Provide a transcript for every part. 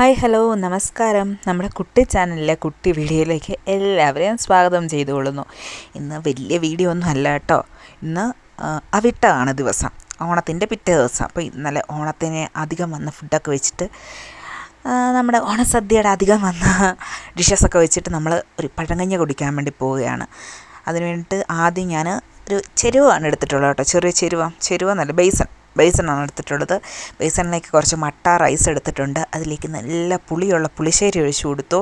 Hi hello നമസ്കാരം. നമ്മുടെ കുട്ടി ചാനലിലെ കുട്ടി വീഡിയോയിലേക്ക് എല്ലാവരെയും സ്വാഗതം ചെയ്തുകൊള്ളുന്നു. ഇന്ന് വലിയ വീഡിയോ ഒന്നും അല്ല കേട്ടോ. ഇന്ന് അവിട്ടാണ് ദിവസം. ഓണത്തിന്റെ പിറ്റേ ദിവസം. അപ്പോൾ ഇന്നലെ ഓണത്തിന് അധികം വന്ന ഫുഡൊക്കെ വെച്ചിട്ട് നമ്മുടെ ഓണസദ്യയുടെ അധികം വന്ന ഡിഷസൊക്കെ വെച്ചിട്ട് നമ്മൾ ഒരു പഴങ്കഞ്ഞ കുടിക്കാൻ വേണ്ടി പോവുകയാണ്. അതിന് വേണ്ടിയിട്ട് ആദ്യം ഞാൻ ഒരു ചെരുവാണ് എടുത്തിട്ടുള്ളത് കേട്ടോ. ചെറിയ ചെരുവ. ചെരുവ നല്ല ബേസൺ. ബേസനാണ് എടുത്തിട്ടുള്ളത്. ബേസണിലേക്ക് കുറച്ച് മട്ട റൈസ് എടുത്തിട്ടുണ്ട്. അതിലേക്ക് നല്ല പുളിയുള്ള പുളിശ്ശേരി ഒഴിച്ചു കൊടുത്തു.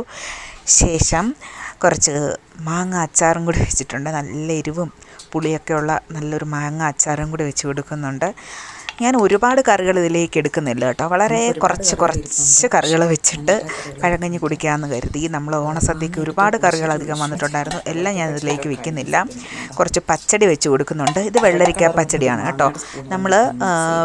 ശേഷം കുറച്ച് മാങ്ങ അച്ചാറും കൂടി വെച്ചിട്ടുണ്ട്. നല്ല എരിവും പുളിയൊക്കെയുള്ള നല്ലൊരു മാങ്ങ അച്ചാറും കൂടി വെച്ച് കൊടുക്കുന്നുണ്ട്. ഞാൻ ഒരുപാട് കറികൾ ഇതിലേക്ക് എടുക്കുന്നില്ല കേട്ടോ. വളരെ കുറച്ച് കുറച്ച് കറികൾ വെച്ചിട്ട് പഴങ്കഞ്ഞി കുടിക്കാമെന്ന് കരുതി. നമ്മൾ ഓണസദ്യക്ക് ഒരുപാട് കറികൾ അധികം വന്നിട്ടുണ്ടായിരുന്നു. എല്ലാം ഞാൻ ഇതിലേക്ക് വെക്കുന്നില്ല. കുറച്ച് പച്ചടി വെച്ച് കൊടുക്കുന്നുണ്ട്. ഇത് വെള്ളരിക്ക പച്ചടിയാണ് കേട്ടോ. നമ്മൾ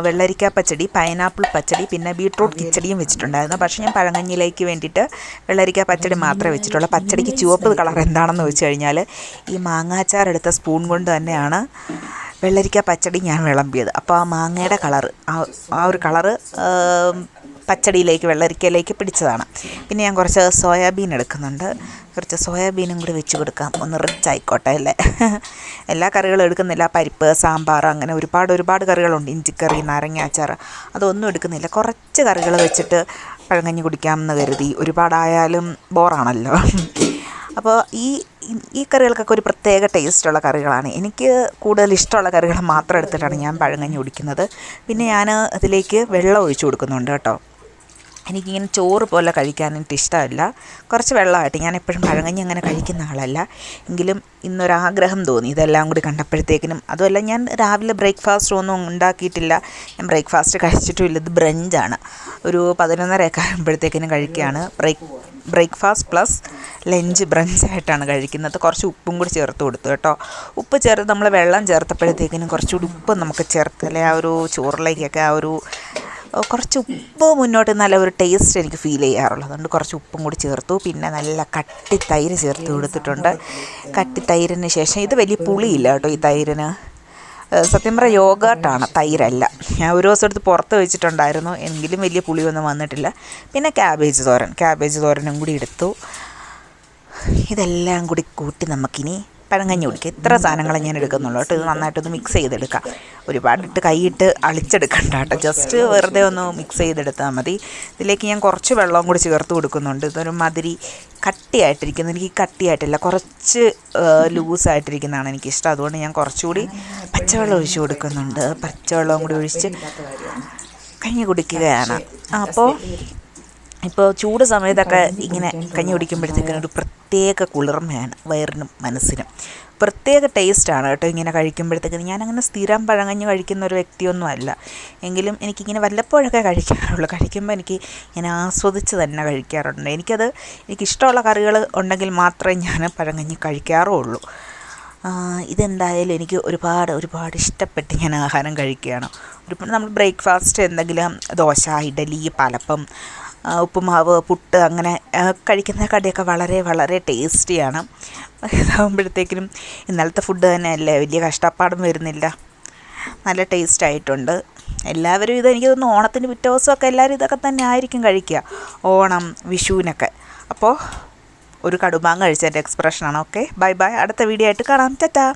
വെള്ളരിക്ക പച്ചടി പൈനാപ്പിൾ പച്ചടി പിന്നെ ബീട്രൂട്ട് കിച്ചടിയും വെച്ചിട്ടുണ്ടായിരുന്നു. പക്ഷേ ഞാൻ പഴങ്കഞ്ഞിയിലേക്ക് വേണ്ടിയിട്ട് വെള്ളരിക്ക പച്ചടി മാത്രമേ വെച്ചിട്ടുള്ളൂ. പച്ചടിക്ക് ചുവപ്പ് കളർ എന്താണെന്ന് വെച്ച് കഴിഞ്ഞാൽ ഈ മാങ്ങാച്ചാർ എടുത്ത സ്പൂൺ കൊണ്ട് തന്നെയാണ് വെള്ളരിക്ക പച്ചടി ഞാൻ വിളമ്പിയത്. അപ്പോൾ ആ മാങ്ങയുടെ കളറ് ആ ആ ഒരു കളറ് പച്ചടിയിലേക്ക് വെള്ളരിക്കയിലേക്ക് പിടിച്ചതാണ്. പിന്നെ ഞാൻ കുറച്ച് സോയാബീൻ എടുക്കുന്നുണ്ട്. കുറച്ച് സോയാബീനും കൂടി വെച്ച് കൊടുക്കാം. ഒന്ന് റിച്ച് ആയിക്കോട്ടെ അല്ലേ? എല്ലാ കറികളും എടുക്കുന്നില്ല. പരിപ്പ് സാമ്പാർ അങ്ങനെ ഒരുപാട് ഒരുപാട് കറികളുണ്ട്. ഇഞ്ചിക്കറി നാരങ്ങ അച്ചാർ അതൊന്നും എടുക്കുന്നില്ല. കുറച്ച് കറികൾ വെച്ചിട്ട് പഴങ്കഞ്ഞി കുടിക്കാമെന്ന് കരുതി. ഒരുപാടായാലും ബോറാണല്ലോ അപ്പോൾ ഈ ഈ കറികൾക്കൊക്കെ ഒരു പ്രത്യേക ടേസ്റ്റുള്ള കറികളാണ്. എനിക്ക് കൂടുതൽ ഇഷ്ടമുള്ള കറികൾ മാത്രം എടുത്തിട്ടാണ് ഞാൻ പഴങ്കഞ്ഞി കുടിക്കുന്നത്. പിന്നെ ഞാൻ അതിലേക്ക് വെള്ളം ഒഴിച്ചു കൊടുക്കുന്നുണ്ട് കേട്ടോ. എനിക്കിങ്ങനെ ചോറ് പോലെ കഴിക്കാനായിട്ട് ഇഷ്ടമല്ല കുറച്ച് വെള്ളമായിട്ട്. ഞാൻ എപ്പോഴും പഴങ്കഞ്ഞി അങ്ങനെ കഴിക്കുന്ന ആളല്ല. എങ്കിലും ഇന്നൊരാഗ്രഹം തോന്നി. ഇതെല്ലാം കൂടി കണ്ടപ്പോഴത്തേക്കിനും അതുമല്ല ഞാൻ രാവിലെ ബ്രേക്ക്ഫാസ്റ്റ് ഒന്നും ഉണ്ടാക്കിയിട്ടില്ല. ഞാൻ ബ്രേക്ക്ഫാസ്റ്റ് കഴിച്ചിട്ടുമില്ല. ഇത് ബ്രഞ്ചാണ്. ഒരു പതിനൊന്നരയൊക്കെ ആകുമ്പോഴത്തേക്കിനും കഴിക്കുകയാണ്. ബ്രേക്ക് ബ്രേക്ക്ഫാസ്റ്റ് പ്ലസ് ലഞ്ച് ബ്രഞ്ചായിട്ടാണ് കഴിക്കുന്നത്. കുറച്ച് ഉപ്പും കൂടി ചേർത്ത് കൊടുത്തു കേട്ടോ. ഉപ്പ് ചേർത്ത് നമ്മൾ വെള്ളം ചേർത്തപ്പോഴത്തേക്കിനും കുറച്ചുകൂടി ഉപ്പ് നമുക്ക് ചേർത്തല്ലേ ആ ഒരു ചോറിലേക്കൊക്കെ ആ ഒരു കുറച്ച് ഉപ്പ് മുന്നോട്ട് നല്ല ഒരു ടേസ്റ്റ് എനിക്ക് ഫീൽ ചെയ്യാറുള്ളൂ അതുകൊണ്ട് കുറച്ച് ഉപ്പും കൂടി ചേർത്തു. പിന്നെ നല്ല കട്ടി തൈര് ചേർത്ത് കൊടുത്തിട്ടുണ്ട്. കട്ടി തൈരിന് ശേഷം ഇത് വലിയ പുളിയില്ല കേട്ടോ ഈ തൈരിന്. സത്യം പറഞ്ഞാൽ യോഗാട്ടാണ് തൈരല്ല. ഞാൻ ഒരു ദിവസം എടുത്ത് പുറത്ത് വെച്ചിട്ടുണ്ടായിരുന്നു. എങ്കിലും വലിയ പുളിയൊന്നും വന്നിട്ടില്ല. പിന്നെ ക്യാബേജ് തോരൻ ക്യാബേജ് തോരനും കൂടി എടുത്തു. ഇതെല്ലാം കൂടി കൂട്ടി നമുക്കിനി പഴങ്കഞ്ഞി കുടിക്കുക ഇത്ര സാധനങ്ങളെ ഞാൻ എടുക്കുന്നുള്ളൂ കേട്ടോ. ഇത് നന്നായിട്ടൊന്ന് മിക്സ് ചെയ്തെടുക്കാം. ഒരുപാടിട്ട് കൈയിട്ട് അളിച്ചെടുക്കണ്ട കേട്ടോ. ജസ്റ്റ് വെറുതെ ഒന്ന് മിക്സ് ചെയ്തെടുത്താൽ മതി. ഇതിലേക്ക് ഞാൻ കുറച്ച് വെള്ളവും കൂടി ചേർത്ത് കൊടുക്കുന്നുണ്ട്. ഇതൊരു മാതിരി കട്ടിയായിട്ടിരിക്കുന്നു. എനിക്ക് കട്ടിയായിട്ടില്ല. കുറച്ച് ലൂസായിട്ടിരിക്കുന്നതാണ് എനിക്കിഷ്ടം. അതുകൊണ്ട് ഞാൻ കുറച്ചുകൂടി പച്ചവെള്ളം ഒഴിച്ച് കൊടുക്കുന്നുണ്ട്. പച്ചവെള്ളവും കൂടി ഒഴിച്ച് കഞ്ഞി കുടിക്കുകയാണ്. അപ്പോൾ ഇപ്പോൾ ചൂട് സമയത്തൊക്കെ ഇങ്ങനെ കഞ്ഞി കുടിക്കുമ്പോഴത്തേക്കിനും ഒരു പ്രത്യേക കുളിർമയാണ് വയറിനും മനസ്സിനും. പ്രത്യേക ടേസ്റ്റാണ് കേട്ടോ ഇങ്ങനെ കഴിക്കുമ്പോഴത്തേക്കിനും. ഞാനങ്ങനെ സ്ഥിരം പഴങ്കഞ്ഞി കഴിക്കുന്ന ഒരു വ്യക്തിയൊന്നും അല്ല. എങ്കിലും എനിക്കിങ്ങനെ വല്ലപ്പോഴൊക്കെ കഴിക്കാറുള്ളൂ. കഴിക്കുമ്പോൾ എനിക്ക് ഞാൻ ആസ്വദിച്ച് തന്നെ കഴിക്കാറുണ്ട്. എനിക്കത് എനിക്കിഷ്ടമുള്ള കറികൾ ഉണ്ടെങ്കിൽ മാത്രമേ ഞാൻ പഴങ്കഞ്ഞി കഴിക്കാറുള്ളൂ. ഇതെന്തായാലും എനിക്ക് ഒരുപാട് ഒരുപാട് ഇഷ്ടപ്പെട്ട് ഞാൻ ആഹാരം കഴിക്കുകയാണ്. ഒരുപാട് നമ്മൾ ബ്രേക്ക്ഫാസ്റ്റ് എന്തെങ്കിലും ദോശ ഇഡലി പാലപ്പം ഉപ്പുമാവ് പുട്ട് അങ്ങനെ കഴിക്കുന്ന കടിയൊക്കെ വളരെ വളരെ ടേസ്റ്റിയാണ്. ഇതാകുമ്പോഴത്തേക്കിനും ഇന്നലത്തെ ഫുഡ് തന്നെ തന്നെയല്ലേ? വലിയ കഷ്ടപ്പാടും വരുന്നില്ല. നല്ല ടേസ്റ്റ് ആയിട്ടുണ്ട് എല്ലാവരും ഇത് എനിക്ക് തോന്നുന്നു ഓണത്തിന് പിറ്റേ ദിവസമൊക്കെ എല്ലാവരും ഇതൊക്കെ തന്നെ ആയിരിക്കും കഴിക്കുക. ഓണം വിഷുവിനൊക്കെ. അപ്പോൾ ഒരു കടുമാങ്ങ കഴിച്ചതിന്റെ എക്സ്പ്രഷനാണ്. Okay bye bye. അടുത്ത വീഡിയോ ആയിട്ട് കാണാം. ടാറ്റാ.